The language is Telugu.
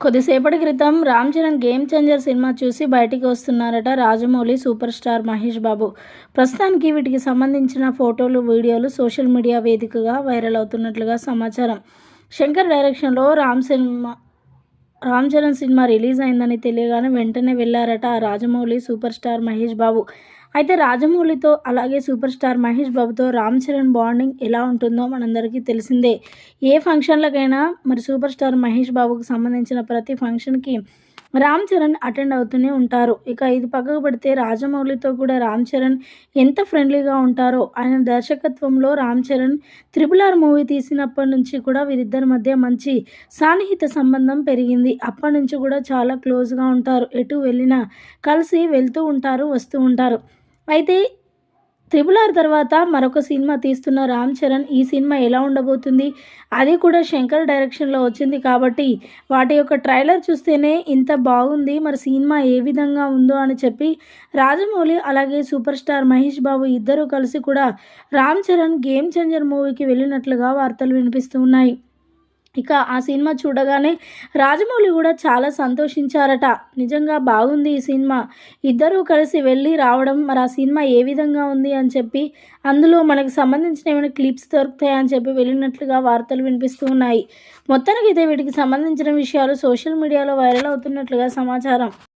కొద్దిసేపటి క్రితం Ram Charan game changer cinema చూసి బయటికి వస్తున్నారట రాజమౌళి సూపర్ స్టార్ మహేష్ బాబు. ప్రస్తుతానికి వీటికి సంబంధించిన ఫోటోలు వీడియోలు సోషల్ మీడియా వేదికగా వైరల్ అవుతున్నట్లుగా సమాచారం. శంకర్ డైరెక్షన్లో Ram cinema Ram Charan cinema release అయిందని తెలియగానే వెంటనే వెళ్ళారట రాజమౌళి సూపర్ స్టార్ మహేష్ బాబు. అయితే రాజమౌళితో అలాగే సూపర్ స్టార్ మహేష్ బాబుతో రామ్ చరణ్ బాండింగ్ ఎలా ఉంటుందో మనందరికీ తెలిసిందే. ఏ ఫంక్షన్లకైనా మరి సూపర్ స్టార్ మహేష్ బాబుకు సంబంధించిన ప్రతి ఫంక్షన్కి రామ్ చరణ్ అటెండ్ అవుతూనే ఉంటారు. ఇక ఇది పక్కకు పెడితే రాజమౌళితో కూడా రామ్ చరణ్ ఎంత ఫ్రెండ్లీగా ఉంటారో ఆయన దర్శకత్వంలో Ram Charan triple R movie తీసినప్పటి నుంచి కూడా వీరిద్దరి మధ్య మంచి సాన్నిహిత సంబంధం పెరిగింది. అప్పటి నుంచి కూడా చాలా క్లోజ్గా ఉంటారు. ఎటు వెళ్ళినా కలిసి వెళ్తూ ఉంటారు వస్తూ ఉంటారు. అయితే త్రిబుల్ ఆర్ తర్వాత మరొక సినిమా తీస్తున్న రామ్ చరణ్ ఈ సినిమా ఎలా ఉండబోతుంది? అది కూడా శంకర్ డైరెక్షన్లో వచ్చింది కాబట్టి వాటి యొక్క ట్రైలర్ చూస్తేనే ఇంత బాగుంది మరి సినిమా ఏ విధంగా ఉందో అని చెప్పి రాజమౌళి అలాగే సూపర్ స్టార్ మహేష్ బాబు ఇద్దరూ కలిసి కూడా రామ్ చరణ్ గేమ్ చేంజర్ మూవీకి వెళ్ళినట్లుగా వార్తలు వినిపిస్తూ ఉన్నాయి. ఇక ఆ సినిమా చూడగానే రాజమౌళి కూడా చాలా సంతోషించారట. నిజంగా బాగుంది ఈ సినిమా. ఇద్దరూ కలిసి వెళ్ళి రావడం మరి ఆ సినిమా ఏ విధంగా ఉంది? అని చెప్పి అందులో మనకు సంబంధించిన ఏమైనా క్లిప్స్ దొరుకుతాయని చెప్పి వెళ్ళినట్లుగా వార్తలు వినిపిస్తూ ఉన్నాయి. మొత్తానికి అయితే వీటికి సంబంధించిన విషయాలు సోషల్ మీడియాలో వైరల్ అవుతున్నట్లుగా సమాచారం.